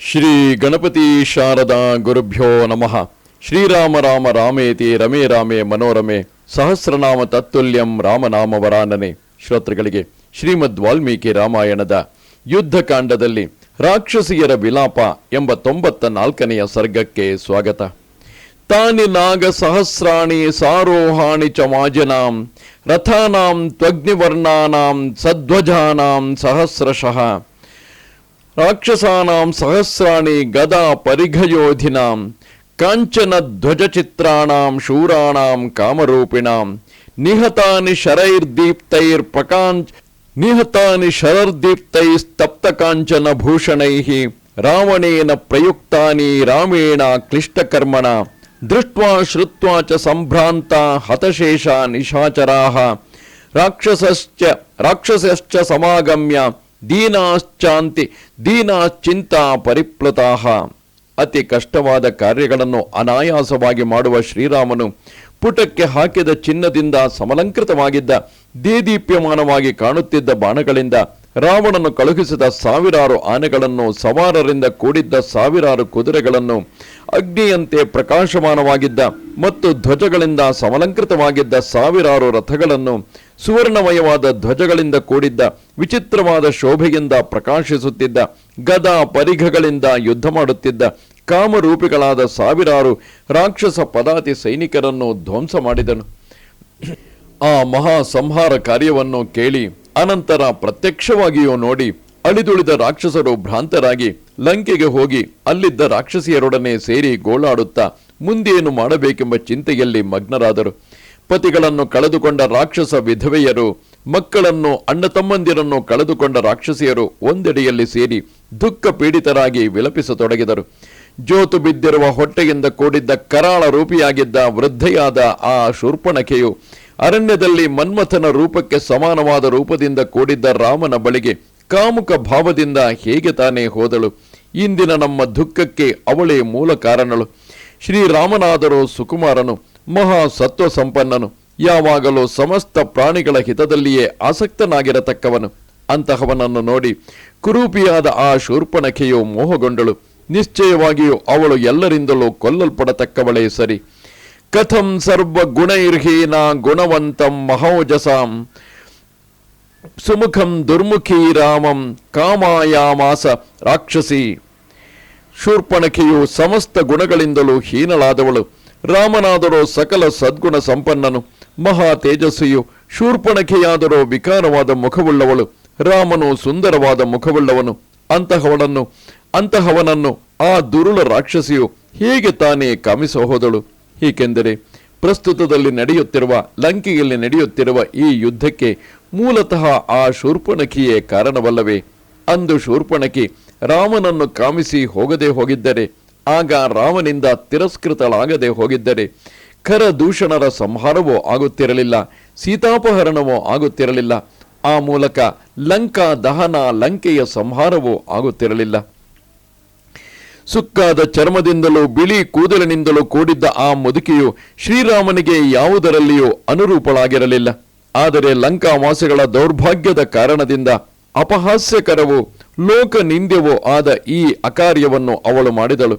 ಶ್ರೀ ಗಣಪತಿ ಶಾರದಾ ಗುರುಭ್ಯೋ ನಮಃ. ಶ್ರೀರಾಮ ರಾಮ ರಾಮೇತಿ ರಮೇ ರಾಮೇ ಮನೋರಮೆ ಸಹಸ್ರನಾಮ ತತ್ತುಲ್ಯಂ ರಾಮನಾಮ ವರಾನನೆ ಶ್ರೋತೃಗಳಿಗೆ ಶ್ರೀಮದ್ ವಾಲ್ಮೀಕಿ ರಾಮಾಯಣದ ಯುದ್ಧಕಾಂಡದಲ್ಲಿ ರಾಕ್ಷಸಿಯರ ವಿಲಾಪ ಎಂಬ ತೊಂಬತ್ತ ನಾಲ್ಕನೆಯ ಸರ್ಗಕ್ಕೆ ಸ್ವಾಗತ. ತಾನಿ ನಾಗ ಸಹಸ್ರಾಣಿ ಸಾರೋಹಾಣಿ ಚ ಮಾಜನಾಂ ರಥಾನಾಂ ತ್ವಗ್ನಿವರ್ಣಾನಾಂ ಸಧ್ವಜಾನಾಂ ಸಹಸ್ರಶಃ. రాక్షసానాం సహస్రాణి గదా పరిఘయోధినాం కాంచన ధ్వజచిత్రాణం శూరాణం కామరూపిణాం నిహతాని శరైర్దీప్తైర్పకాంచ్ నిహతాని శరర్దీప్తైస్తప్తకాంచన భూషణైః రావణేన ప్రయుక్తాని రామేణ క్లిష్టకర్మణ దృష్ట్వా శ్రుత్వా చ సంభ్రాంతా హతశేషా నిశాచరాः రాక్షసశ్చ రాక్షసశ్చ సమాగమ్య ದೀನಾಶ್ಚಾಂತಿ, ದೀನಾಶ್ಚಿಂತ ಪರಿಪ್ಲುತಾಹ ಅತಿ ಕಷ್ಟವಾದ ಕಾರ್ಯಗಳನ್ನು ಅನಾಯಾಸವಾಗಿ ಮಾಡುವ ಶ್ರೀರಾಮನು ಪುಟಕ್ಕೆ ಹಾಕಿದ ಚಿನ್ನದಿಂದ ಸಮಲಂಕೃತವಾಗಿದ್ದ, ದೇದೀಪ್ಯಮಾನವಾಗಿ ಕಾಣುತ್ತಿದ್ದ ಬಾಣಗಳಿಂದ ರಾವಣನು ಕಳುಹಿಸಿದ ಸಾವಿರಾರು ಆನೆಗಳನ್ನು ಸವಾರರಿಂದ ಕೂಡಿದ್ದ ಸಾವಿರಾರು ಕುದುರೆಗಳನ್ನು ಅಗ್ನಿಯಂತೆ ಪ್ರಕಾಶಮಾನವಾಗಿದ್ದ ಮತ್ತು ಧ್ವಜಗಳಿಂದ ಸಮಲಂಕೃತವಾಗಿದ್ದ ಸಾವಿರಾರು ರಥಗಳನ್ನು ಸುವರ್ಣಮಯವಾದ ಧ್ವಜಗಳಿಂದ ಕೂಡಿದ್ದ, ವಿಚಿತ್ರವಾದ ಶೋಭೆಯಿಂದ ಪ್ರಕಾಶಿಸುತ್ತಿದ್ದ, ಗದಾ ಪರಿಘಗಳಿಂದ ಯುದ್ಧ ಮಾಡುತ್ತಿದ್ದ, ಕಾಮರೂಪಿಗಳಾದ ಸಾವಿರಾರು ರಾಕ್ಷಸ ಪದಾತಿ ಸೈನಿಕರನ್ನು ಧ್ವಂಸ ಮಾಡಿದನು. ಆ ಮಹಾ ಸಂಹಾರ ಕಾರ್ಯವನ್ನು ಕೇಳಿ ಅನಂತರ ಪ್ರತ್ಯಕ್ಷವಾಗಿಯೂ ನೋಡಿ ಅಳಿದುಳಿದ ರಾಕ್ಷಸರು ಭ್ರಾಂತರಾಗಿ ಲಂಕೆಗೆ ಹೋಗಿ ಅಲ್ಲಿದ್ದ ರಾಕ್ಷಸಿಯರೊಡನೆ ಸೇರಿ ಗೋಳಾಡುತ್ತಾ ಮುಂದೇನು ಮಾಡಬೇಕೆಂಬ ಚಿಂತೆಯಲ್ಲಿ ಮಗ್ನರಾದರು. ಪತಿಗಳನ್ನು ಕಳೆದುಕೊಂಡ ರಾಕ್ಷಸ ವಿಧವೆಯರು, ಮಕ್ಕಳನ್ನು, ಅಣ್ಣ ತಮ್ಮಂದಿರನ್ನು ಕಳೆದುಕೊಂಡ ರಾಕ್ಷಸಿಯರು ಒಂದೆಡೆಯಲ್ಲಿ ಸೇರಿ ದುಃಖ ಪೀಡಿತರಾಗಿ ವಿಲಪಿಸತೊಡಗಿದರು. ಜೋತು ಬಿದ್ದಿರುವ ಹೊಟ್ಟೆಯಿಂದ ಕೂಡಿದ್ದ ಕರಾಳ ರೂಪಿಯಾಗಿದ್ದ ವೃದ್ಧೆಯಾದ ಆ ಶೂರ್ಪಣಖೆಯು ಅರಣ್ಯದಲ್ಲಿ ಮನ್ಮಥನ ರೂಪಕ್ಕೆ ಸಮಾನವಾದ ರೂಪದಿಂದ ಕೂಡಿದ್ದ ರಾಮನ ಬಳಿಗೆ ಕಾಮುಕ ಭಾವದಿಂದ ಹೇಗೆ ತಾನೇ ಹೋದಳು? ಇಂದಿನ ನಮ್ಮ ದುಃಖಕ್ಕೆ ಅವಳೇ ಮೂಲ ಕಾರಣಳು. ಶ್ರೀರಾಮನಾದರೂ ಸುಕುಮಾರನು, ಮಹಾ ಸತ್ವ ಸಂಪನ್ನನು ಯಾವಾಗಲೂ ಸಮಸ್ತ ಪ್ರಾಣಿಗಳ ಹಿತದಲ್ಲಿಯೇ ಆಸಕ್ತನಾಗಿರತಕ್ಕವನು. ಅಂತಹವನನ್ನು ನೋಡಿ ಕುರೂಪಿಯಾದ ಆ ಶೂರ್ಪಣಖೆಯು ಮೋಹಗೊಂಡಳು. ನಿಶ್ಚಯವಾಗಿಯೂ ಅವಳು ಎಲ್ಲರಿಂದಲೂ ಕೊಲ್ಲಲ್ಪಡತಕ್ಕವಳೇ ಸರಿ. ಕಥಂ ಸರ್ವ ಗುಣೈರ್ಹೀನ ಗುಣವಂತಂ ಮಹೋಜಸಾಂ. ಸುಮುಖಂ ದುರ್ಮುಖಿ ರಾಮಂ ಕಾಮಾಯಾಮಾಸ ರಾಕ್ಷಸಿ. ಶೂರ್ಪಣಖೆಯು ಸಮಸ್ತ ಗುಣಗಳಿಂದಲೂ ಹೀನಳಾದವಳು. ರಾಮನಾದರೋ ಸಕಲ ಸದ್ಗುಣ ಸಂಪನ್ನನು. ಮಹಾ ತೇಜಸ್ವಿಯು ಶೂರ್ಪಣಖೆಯಾದರೋ ವಿಕಾರವಾದ ಮುಖವುಳ್ಳವಳು. ರಾಮನು ಸುಂದರವಾದ ಮುಖವುಳ್ಳವನು. ಅಂತಹವಳನ್ನು, ಅಂತಹವನನ್ನು ಆ ದುರುಳ ರಾಕ್ಷಸಿಯು ಹೀಗೆ ತಾನೇ ಕಾಮಿಸ ಹೋದಳು ಏಕೆಂದರೆ ಪ್ರಸ್ತುತದಲ್ಲಿ ನಡೆಯುತ್ತಿರುವ, ಲಂಕೆಯಲ್ಲಿ ನಡೆಯುತ್ತಿರುವ ಈ ಯುದ್ಧಕ್ಕೆ ಮೂಲತಃ ಆ ಶೂರ್ಪಣಕಿಯೇ ಕಾರಣವಲ್ಲವೇ. ಅಂದು ಶೂರ್ಪಣಕಿ ರಾಮನನ್ನು ಕಾಮಿಸಿ ಹೋಗದೆ ಹೋಗಿದ್ದರೆ, ಆಗ ರಾಮನಿಂದ ತಿರಸ್ಕೃತಳಾಗದೆ ಹೋಗಿದ್ದರೆ ಖರ ದೂಷಣರ ಸಂಹಾರವೋ ಆಗುತ್ತಿರಲಿಲ್ಲ, ಸೀತಾಪಹರಣವೋ ಆಗುತ್ತಿರಲಿಲ್ಲ, ಆ ಮೂಲಕ ಲಂಕಾ ದಹನ ಲಂಕೆಯ ಸಂಹಾರವೂ ಆಗುತ್ತಿರಲಿಲ್ಲ. ಸುಕ್ಕಾದ ಚರ್ಮದಿಂದಲೂ, ಬಿಳಿ ಕೂದಲಿನಿಂದಲೂ ಕೂಡಿದ್ದ ಆ ಮುದುಕಿಯು ಶ್ರೀರಾಮನಿಗೆ ಯಾವುದರಲ್ಲಿಯೂ ಅನುರೂಪಳಾಗಿರಲಿಲ್ಲ. ಆದರೆ ಲಂಕಾವಾಸಿಗಳ ದೌರ್ಭಾಗ್ಯದ ಕಾರಣದಿಂದ ಅಪಹಾಸ್ಯಕರವೂ ಲೋಕ ನಿಂದ್ಯವೂ ಆದ ಈ ಅಕಾರ್ಯವನ್ನು ಅವಳು ಮಾಡಿದಳು.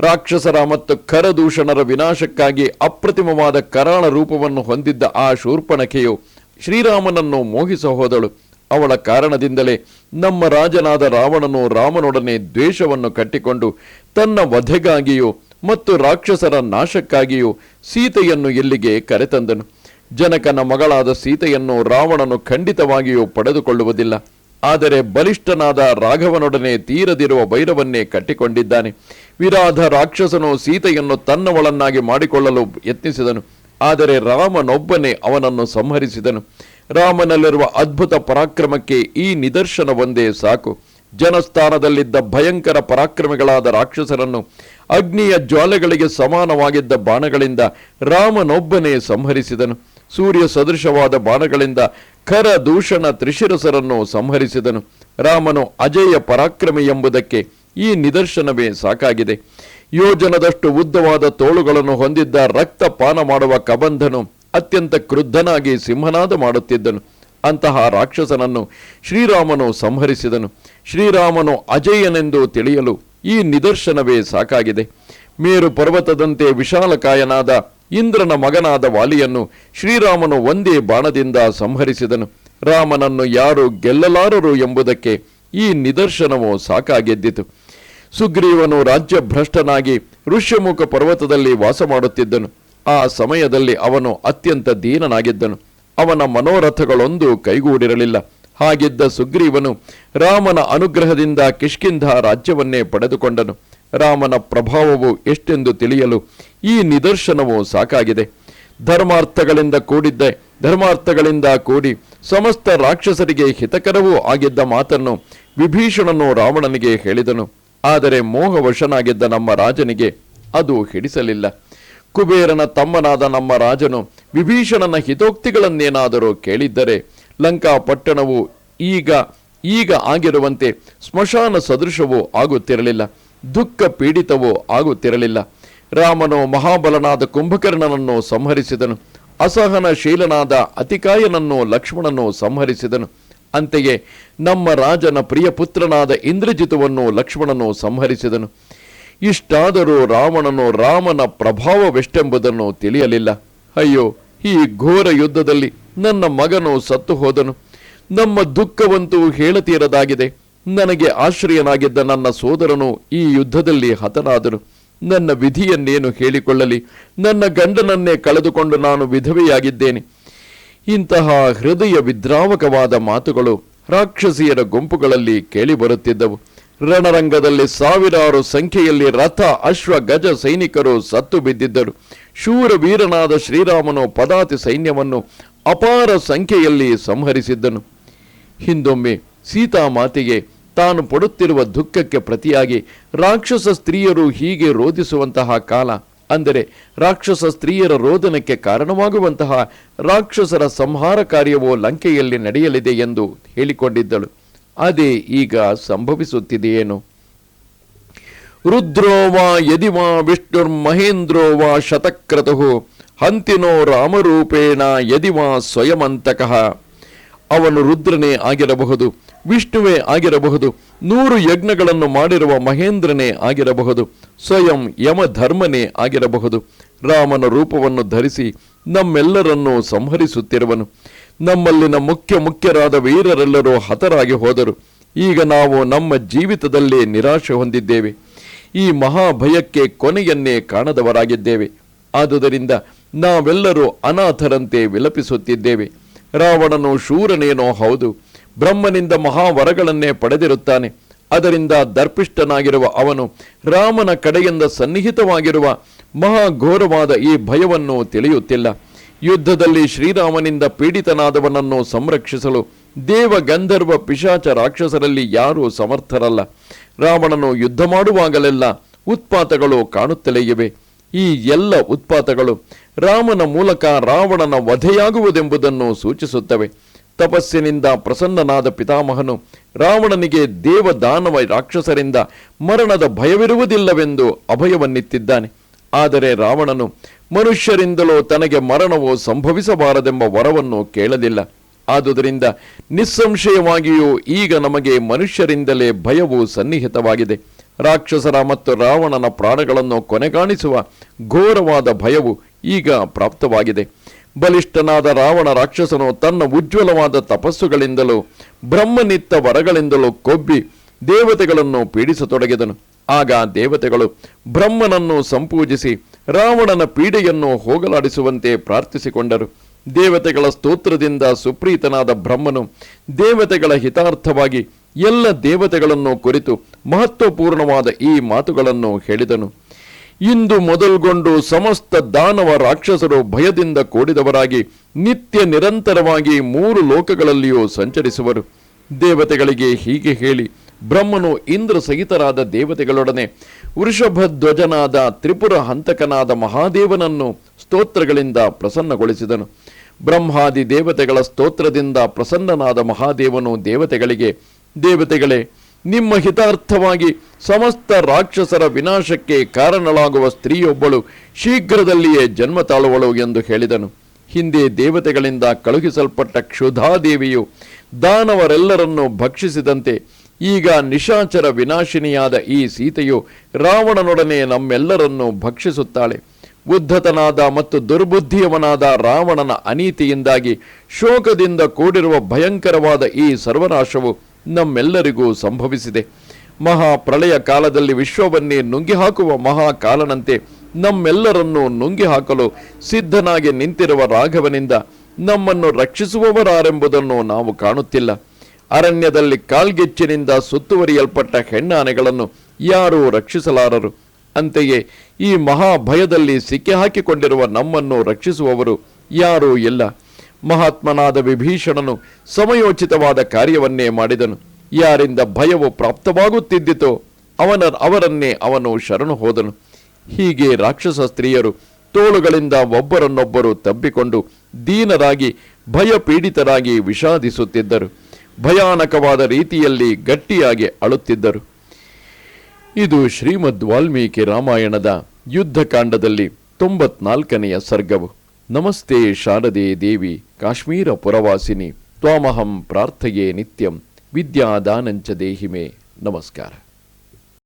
ರಾಕ್ಷಸರ ಮತ್ತು ಕರದೂಷಣರ ವಿನಾಶಕ್ಕಾಗಿ ಅಪ್ರತಿಮವಾದ ಕರಾಳ ರೂಪವನ್ನು ಹೊಂದಿದ್ದ ಆ ಶೂರ್ಪಣಖೆಯು ಶ್ರೀರಾಮನನ್ನು ಮೋಹಿಸ ಹೋದಳು ಅವಳ ಕಾರಣದಿಂದಲೇ ನಮ್ಮ ರಾಜನಾದ ರಾವಣನು ರಾಮನೊಡನೆ ದ್ವೇಷವನ್ನು ಕಟ್ಟಿಕೊಂಡು ತನ್ನ ವಧೆಗಾಗಿಯೂ ಮತ್ತು ರಾಕ್ಷಸರ ನಾಶಕ್ಕಾಗಿಯೂ ಸೀತೆಯನ್ನು ಇಲ್ಲಿಗೆ ಕರೆತಂದನು. ಜನಕನ ಮಗಳಾದ ಸೀತೆಯನ್ನು ರಾವಣನು ಖಂಡಿತವಾಗಿಯೂ ಪಡೆದುಕೊಳ್ಳುವುದಿಲ್ಲ. ಆದರೆ ಬಲಿಷ್ಠನಾದ ರಾಘವನೊಡನೆ ತೀರದಿರುವ ಭೈರವನ್ನೇ ಕಟ್ಟಿಕೊಂಡಿದ್ದಾನೆ. ವಿರಾಧ ರಾಕ್ಷಸನು ಸೀತೆಯನ್ನು ತನ್ನವಳನ್ನಾಗಿ ಮಾಡಿಕೊಳ್ಳಲು ಯತ್ನಿಸಿದನು. ಆದರೆ ರಾಮನೊಬ್ಬನೇ ಅವನನ್ನು ಸಂಹರಿಸಿದನು. ರಾಮನಲ್ಲಿರುವ ಅದ್ಭುತ ಪರಾಕ್ರಮಕ್ಕೆ ಈ ನಿದರ್ಶನ ಒಂದೇ ಸಾಕು. ಜನಸ್ಥಾನದಲ್ಲಿದ್ದ ಭಯಂಕರ ಪರಾಕ್ರಮಿಗಳಾದ ರಾಕ್ಷಸರನ್ನು ಅಗ್ನಿಯ ಜ್ವಾಲೆಗಳಿಗೆ ಸಮಾನವಾಗಿದ್ದ ಬಾಣಗಳಿಂದ ರಾಮನೊಬ್ಬನೇ ಸಂಹರಿಸಿದನು. ಸೂರ್ಯ ಸದೃಶವಾದ ಬಾಣಗಳಿಂದ ಖರ ದೂಷಣ ತ್ರಿಶಿರಸರನ್ನು ಸಂಹರಿಸಿದನು. ರಾಮನು ಅಜೇಯ ಪರಾಕ್ರಮಿ ಎಂಬುದಕ್ಕೆ ಈ ನಿದರ್ಶನವೇ ಸಾಕಾಗಿದೆ. ಯೋಜನದಷ್ಟು ಉದ್ದವಾದ ತೋಳುಗಳನ್ನು ಹೊಂದಿದ್ದ ರಕ್ತ ಪಾನ ಮಾಡುವ ಕಬಂಧನು ಅತ್ಯಂತ ಕ್ರುದ್ಧನಾಗಿ ಸಿಂಹನಾದ ಮಾಡುತ್ತಿದ್ದನು. ಅಂತಹ ರಾಕ್ಷಸನನ್ನು ಶ್ರೀರಾಮನು ಸಂಹರಿಸಿದನು. ಶ್ರೀರಾಮನು ಅಜೇಯನೆಂದು ತಿಳಿಯಲು ಈ ನಿದರ್ಶನವೇ ಸಾಕಾಗಿದೆ. ಮೇರು ಪರ್ವತದಂತೆ ವಿಶಾಲಕಾಯನಾದ ಇಂದ್ರನ ಮಗನಾದ ವಾಲಿಯನ್ನು ಶ್ರೀರಾಮನು ಒಂದೇ ಬಾಣದಿಂದ ಸಂಹರಿಸಿದನು. ರಾಮನನ್ನು ಯಾರು ಗೆಲ್ಲಲಾರರು ಎಂಬುದಕ್ಕೆ ಈ ನಿದರ್ಶನವು ಸಾಕಾಗೆದ್ದಿತು. ಸುಗ್ರೀವನು ರಾಜ್ಯ ಭ್ರಷ್ಟನಾಗಿ ಋಷ್ಯಮುಖ ಪರ್ವತದಲ್ಲಿ ವಾಸ ಮಾಡುತ್ತಿದ್ದನು. ಆ ಸಮಯದಲ್ಲಿ ಅವನು ಅತ್ಯಂತ ದೀನನಾಗಿದ್ದನು. ಅವನ ಮನೋರಥಗಳೊಂದು ಕೈಗೂಡಿರಲಿಲ್ಲ. ಹಾಗಿದ್ದ ಸುಗ್ರೀವನು ರಾಮನ ಅನುಗ್ರಹದಿಂದ ಕಿಷ್ಕಿಂಧ ರಾಜ್ಯವನ್ನೇ ಪಡೆದುಕೊಂಡನು. ರಾಮನ ಪ್ರಭಾವವು ಎಷ್ಟೆಂದು ತಿಳಿಯಲು ಈ ನಿದರ್ಶನವು ಸಾಕಾಗಿದೆ. ಧರ್ಮಾರ್ಥಗಳಿಂದ ಕೂಡಿದ್ದೆ, ಧರ್ಮಾರ್ಥಗಳಿಂದ ಕೂಡಿ ಸಮಸ್ತ ರಾಕ್ಷಸರಿಗೆ ಹಿತಕರವೂ ಆಗಿದ್ದ ಮಾತನ್ನು ವಿಭೀಷಣನು ರಾವಣನಿಗೆ ಹೇಳಿದನು. ಆದರೆ ಮೋಹವಶನಾಗಿದ್ದ ನಮ್ಮ ರಾಜನಿಗೆ ಅದು ಹಿಡಿಸಲಿಲ್ಲ. ಕುಬೇರನ ತಮ್ಮನಾದ ನಮ್ಮ ರಾಜನು ವಿಭೀಷಣನ ಹಿತೋಕ್ತಿಗಳನ್ನೇನಾದರೂ ಕೇಳಿದ್ದರೆ ಲಂಕಾ ಪಟ್ಟಣವು ಈಗ ಈಗ ಆಗಿರುವಂತೆ ಸ್ಮಶಾನ ಸದೃಶವೂ ಆಗುತ್ತಿರಲಿಲ್ಲ, ದುಃಖ ಪೀಡಿತವೂ ಆಗುತ್ತಿರಲಿಲ್ಲ. ರಾಮನು ಮಹಾಬಲನಾದ ಕುಂಭಕರ್ಣನನ್ನು ಸಂಹರಿಸಿದನು ಅಸಹನಶೀಲನಾದ ಅತಿಕಾಯನನ್ನು ಲಕ್ಷ್ಮಣನು ಸಂಹರಿಸಿದನು. ಅಂತೆಯೇ ನಮ್ಮ ರಾಜನ ಪ್ರಿಯ ಪುತ್ರನಾದ ಇಂದ್ರಜಿತುವನ್ನು ಲಕ್ಷ್ಮಣನು ಸಂಹರಿಸಿದನು. ಇಷ್ಟಾದರೂ ರಾವಣನು ರಾಮನ ಪ್ರಭಾವವೆಷ್ಟೆಂಬುದನ್ನು ತಿಳಿಯಲಿಲ್ಲ. ಅಯ್ಯೋ, ಈ ಘೋರ ಯುದ್ಧದಲ್ಲಿ ನನ್ನ ಮಗನು ಸತ್ತು ಹೋದನು. ನಮ್ಮ ದುಃಖವಂತೂ ಹೇಳತೀರದಾಗಿದೆ. ನನಗೆ ಆಶ್ರಯನಾಗಿದ್ದ ನನ್ನ ಸೋದರನು ಈ ಯುದ್ಧದಲ್ಲಿ ಹತನಾದನು. ನನ್ನ ವಿಧಿಯನ್ನೇನು ಹೇಳಿಕೊಳ್ಳಲಿ? ನನ್ನ ಗಂಡನನ್ನೇ ಕಳೆದುಕೊಂಡು ನಾನು ವಿಧವೆಯಾಗಿದ್ದೇನೆ. ಇಂತಹ ಹೃದಯ ವಿದ್ರಾವಕವಾದ ಮಾತುಗಳು ರಾಕ್ಷಸಿಯರ ಗುಂಪುಗಳಲ್ಲಿ ಕೇಳಿಬರುತ್ತಿದ್ದವು. ರಣರಂಗದಲ್ಲಿ ಸಾವಿರಾರು ಸಂಖ್ಯೆಯಲ್ಲಿ ರಥ, ಅಶ್ವ, ಗಜ ಸೈನಿಕರು ಸತ್ತು ಬಿದ್ದಿದ್ದರು. ಶೂರ ವೀರನಾದ ಶ್ರೀರಾಮನು ಪದಾತಿ ಸೈನ್ಯವನ್ನು ಅಪಾರ ಸಂಖ್ಯೆಯಲ್ಲಿ ಸಂಹರಿಸಿದ್ದನು. ಹಿಂದೊಮ್ಮೆ ಸೀತಾಮಾತೆಗೆ ತಾನು ಪಡುತ್ತಿರುವ ದುಃಖಕ್ಕೆ ಪ್ರತಿಯಾಗಿ ರಾಕ್ಷಸ ಸ್ತ್ರೀಯರು ಹೀಗೆ ರೋಧಿಸುವಂತಹ ಕಾಲ, ಅಂದರೆ ರಾಕ್ಷಸ ಸ್ತ್ರೀಯರ ರೋದನಕ್ಕೆ ಕಾರಣವಾಗುವಂತಹ ರಾಕ್ಷಸರ ಸಂಹಾರ ಕಾರ್ಯವು ಲಂಕೆಯಲ್ಲಿ ನಡೆಯಲಿದೆ ಎಂದು ಹೇಳಿಕೊಂಡಿದ್ದಳು. ಅದೇ ಈಗ ಸಂಭವಿಸುತ್ತಿದೆಯೇನು? ರುದ್ರೋ ವಾ ಯದಿ ವಾ ವಿಷ್ಣುರ್ಮಹೇಂದ್ರೋ ವಾ ಶತಕ್ರತು ಹಂತಿನೋ ರಾಮರೂಪೇಣ ಯದಿ ವಾ ಸ್ವಯಮಂತಕಃ. ಅವನು ರುದ್ರನೇ ಆಗಿರಬಹುದು, ವಿಷ್ಣುವೇ ಆಗಿರಬಹುದು, ನೂರು ಯಜ್ಞಗಳನ್ನು ಮಾಡಿರುವ ಮಹೇಂದ್ರನೇ ಆಗಿರಬಹುದು, ಸ್ವಯಂ ಯಮಧರ್ಮನೇ ಆಗಿರಬಹುದು. ರಾಮನ ರೂಪವನ್ನು ಧರಿಸಿ ನಮ್ಮೆಲ್ಲರನ್ನೂ ಸಂಹರಿಸುತ್ತಿರುವನು. ನಮ್ಮಲ್ಲಿನ ಮುಖ್ಯ ಮುಖ್ಯರಾದ ವೀರರೆಲ್ಲರೂ ಹತರಾಗಿ ಹೋದರು. ಈಗ ನಾವು ನಮ್ಮ ಜೀವಿತದಲ್ಲೇ ನಿರಾಶೆ ಹೊಂದಿದ್ದೇವೆ. ಈ ಮಹಾಭಯಕ್ಕೆ ಕೊನೆಯನ್ನೇ ಕಾಣದವರಾಗಿದ್ದೇವೆ. ಆದುದರಿಂದ ನಾವೆಲ್ಲರೂ ಅನಾಥರಂತೆ ವಿಲಪಿಸುತ್ತಿದ್ದೇವೆ. ರಾವಣನು ಶೂರನೇನೋ ಹೌದು. ಬ್ರಹ್ಮನಿಂದ ಮಹಾವರಗಳನ್ನೇ ಪಡೆದಿರುತ್ತಾನೆ. ಅದರಿಂದ ದರ್ಪಿಷ್ಟನಾಗಿರುವ ಅವನು ರಾಮನ ಕಡೆಯಿಂದ ಸನ್ನಿಹಿತವಾಗಿರುವ ಮಹಾಘೋರವಾದ ಈ ಭಯವನ್ನು ತಿಳಿಯುತ್ತಿಲ್ಲ. ಯುದ್ಧದಲ್ಲಿ ಶ್ರೀರಾಮನಿಂದ ಪೀಡಿತನಾದವನನ್ನು ಸಂರಕ್ಷಿಸಲು ದೇವ ಗಂಧರ್ವ ಪಿಶಾಚ ರಾಕ್ಷಸರಲ್ಲಿ ಯಾರೂ ಸಮರ್ಥರಲ್ಲ. ರಾವಣನು ಯುದ್ಧ ಮಾಡುವಾಗಲೆಲ್ಲ ಉತ್ಪಾತಗಳು ಕಾಣುತ್ತಲೇ ಇವೆ. ಈ ಎಲ್ಲ ಉತ್ಪಾತಗಳು ರಾಮನ ಮೂಲಕ ರಾವಣನ ವಧೆಯಾಗುವುದೆಂಬುದನ್ನು ಸೂಚಿಸುತ್ತವೆ. ತಪಸ್ಸಿನಿಂದ ಪ್ರಸನ್ನನಾದ ಪಿತಾಮಹನು ರಾವಣನಿಗೆ ದೇವ ದಾನವ ರಾಕ್ಷಸರಿಂದ ಮರಣದ ಭಯವಿರುವುದಿಲ್ಲವೆಂದು ಅಭಯವನ್ನಿತ್ತಿದ್ದಾನೆ. ಆದರೆ ರಾವಣನು ಮನುಷ್ಯರಿಂದಲೂ ತನಗೆ ಮರಣವು ಸಂಭವಿಸಬಾರದೆಂಬ ವರವನ್ನು ಕೇಳಲಿಲ್ಲ. ಆದುದರಿಂದ ನಿಸ್ಸಂಶಯವಾಗಿಯೂ ಈಗ ನಮಗೆ ಮನುಷ್ಯರಿಂದಲೇ ಭಯವು ಸನ್ನಿಹಿತವಾಗಿದೆ. ರಾಕ್ಷಸರ ಮತ್ತು ರಾವಣನ ಪ್ರಾಣಗಳನ್ನು ಕೊನೆಗಾಣಿಸುವ ಘೋರವಾದ ಭಯವು ಈಗ ಪ್ರಾಪ್ತವಾಗಿದೆ. ಬಲಿಷ್ಠನಾದ ರಾವಣ ರಾಕ್ಷಸನು ತನ್ನ ಉಜ್ವಲವಾದ ತಪಸ್ಸುಗಳಿಂದಲೂ ಬ್ರಹ್ಮನಿತ್ತ ವರಗಳಿಂದಲೂ ಕೊಬ್ಬಿ ದೇವತೆಗಳನ್ನು ಪೀಡಿಸತೊಡಗಿದನು. ಆಗ ದೇವತೆಗಳು ಬ್ರಹ್ಮನನ್ನು ಸಂಪೂಜಿಸಿ ರಾವಣನ ಪೀಡೆಯನ್ನು ಹೋಗಲಾಡಿಸುವಂತೆ ಪ್ರಾರ್ಥಿಸಿಕೊಂಡರು. ದೇವತೆಗಳ ಸ್ತೋತ್ರದಿಂದ ಸುಪ್ರೀತನಾದ ಬ್ರಹ್ಮನು ದೇವತೆಗಳ ಹಿತಾರ್ಥವಾಗಿ ಎಲ್ಲ ದೇವತೆಗಳನ್ನು ಕುರಿತು ಮಹತ್ವಪೂರ್ಣವಾದ ಈ ಮಾತುಗಳನ್ನು ಹೇಳಿದನು. ಇಂದು ಮೊದಲ್ಗೊಂಡು ಸಮಸ್ತ ದಾನವ ರಾಕ್ಷಸರು ಭಯದಿಂದ ಕೂಡಿದವರಾಗಿ ನಿತ್ಯ ನಿರಂತರವಾಗಿ ಮೂರು ಲೋಕಗಳಲ್ಲಿಯೂ ಸಂಚರಿಸುವರು. ದೇವತೆಗಳಿಗೆ ಹೀಗೆ ಹೇಳಿ ಬ್ರಹ್ಮನು ಇಂದ್ರ ಸಹಿತರಾದ ದೇವತೆಗಳೊಡನೆ ವೃಷಭಧ್ವಜನಾದ ತ್ರಿಪುರ ಹಂತಕನಾದ ಮಹಾದೇವನನ್ನು ಸ್ತೋತ್ರಗಳಿಂದ ಪ್ರಸನ್ನಗೊಳಿಸಿದನು. ಬ್ರಹ್ಮಾದಿ ದೇವತೆಗಳ ಸ್ತೋತ್ರದಿಂದ ಪ್ರಸನ್ನನಾದ ಮಹಾದೇವನು ದೇವತೆಗಳಿಗೆ, ದೇವತೆಗಳೇ, ನಿಮ್ಮ ಹಿತಾರ್ಥವಾಗಿ ಸಮಸ್ತ ರಾಕ್ಷಸರ ವಿನಾಶಕ್ಕೆ ಕಾರಣಳಾಗುವ ಸ್ತ್ರೀಯೊಬ್ಬಳು ಶೀಘ್ರದಲ್ಲಿಯೇ ಜನ್ಮ ತಾಳುವಳು ಎಂದು ಹೇಳಿದನು. ಹಿಂದೆ ದೇವತೆಗಳಿಂದ ಕಳುಹಿಸಲ್ಪಟ್ಟ ಕ್ಷುಧಾದೇವಿಯು ದಾನವರೆಲ್ಲರನ್ನು ಭಕ್ಷಿಸಿದಂತೆ ಈಗ ನಿಶಾಚರ ವಿನಾಶಿನಿಯಾದ ಈ ಸೀತೆಯು ರಾವಣನೊಡನೆ ನಮ್ಮೆಲ್ಲರನ್ನೂ ಭಕ್ಷಿಸುತ್ತಾಳೆ. ಉದ್ಧತನಾದ ಮತ್ತು ದುರ್ಬುದ್ಧಿಯವನಾದ ರಾವಣನ ಅನೀತಿಯಿಂದಾಗಿ ಶೋಕದಿಂದ ಕೂಡಿರುವ ಭಯಂಕರವಾದ ಈ ಸರ್ವನಾಶವು ನಮ್ಮೆಲ್ಲರಿಗೂ ಸಂಭವಿಸಿದೆ. ಮಹಾಪ್ರಳಯ ಕಾಲದಲ್ಲಿ ವಿಶ್ವವನ್ನೇ ನುಂಗಿ ಹಾಕುವ ಮಹಾಕಾಲನಂತೆ ನಮ್ಮೆಲ್ಲರನ್ನೂ ನುಂಗಿ ಹಾಕಲು ಸಿದ್ಧನಾಗಿ ನಿಂತಿರುವ ರಾಘವನಿಂದ ನಮ್ಮನ್ನು ರಕ್ಷಿಸುವವರಾರೆಂಬುದನ್ನು ನಾವು ಕಾಣುತ್ತಿಲ್ಲ. ಅರಣ್ಯದಲ್ಲಿ ಕಾಲ್ಗೆಚ್ಚಿನಿಂದ ಸುತ್ತುವರಿಯಲ್ಪಟ್ಟ ಹೆಣ್ಣಾನೆಗಳನ್ನು ಯಾರೂ ರಕ್ಷಿಸಲಾರರು. ಅಂತೆಯೇ ಈ ಮಹಾಭಯದಲ್ಲಿ ಸಿಕ್ಕಿ ಹಾಕಿಕೊಂಡಿರುವ ನಮ್ಮನ್ನು ರಕ್ಷಿಸುವವರು ಯಾರೂ ಇಲ್ಲ. ಮಹಾತ್ಮನಾದ ವಿಭೀಷಣನು ಸಮಯೋಚಿತವಾದ ಕಾರ್ಯವನ್ನೇ ಮಾಡಿದನು. ಯಾರಿಂದ ಭಯವು ಪ್ರಾಪ್ತವಾಗುತ್ತಿದ್ದಿತೋ ಅವನ ಅವರನ್ನೇ ಅವನು ಶರಣು ಹೋದನು. ಹೀಗೆ ರಾಕ್ಷಸ ಸ್ತ್ರೀಯರು ತೋಳುಗಳಿಂದ ಒಬ್ಬರನ್ನೊಬ್ಬರು ತಬ್ಬಿಕೊಂಡು ದೀನರಾಗಿ ಭಯಪೀಡಿತರಾಗಿ ವಿಷಾದಿಸುತ್ತಿದ್ದರು. ಭಯಾನಕವಾದ ರೀತಿಯಲ್ಲಿ ಗಟ್ಟಿಯಾಗಿ ಅಳುತ್ತಿದ್ದರು. ಇದು ಶ್ರೀಮದ್ ವಾಲ್ಮೀಕಿ ರಾಮಾಯಣದ ಯುದ್ಧಕಾಂಡದಲ್ಲಿ ತೊಂಬತ್ನಾಲ್ಕನೆಯ ಸರ್ಗವು. ನಮಸ್ತೆ ಶಾರದೆ ದೇವಿ, ಕಾಶ್ಮೀರ ಪುರವಾಸಿನಿ, ತ್ವಾಮಹಂ ಪ್ರಾರ್ಥಯೇ ನಿತ್ಯಂ, ವಿದ್ಯಾದಾನಂಚ ದೇಹಿಮೆ. ನಮಸ್ಕಾರ.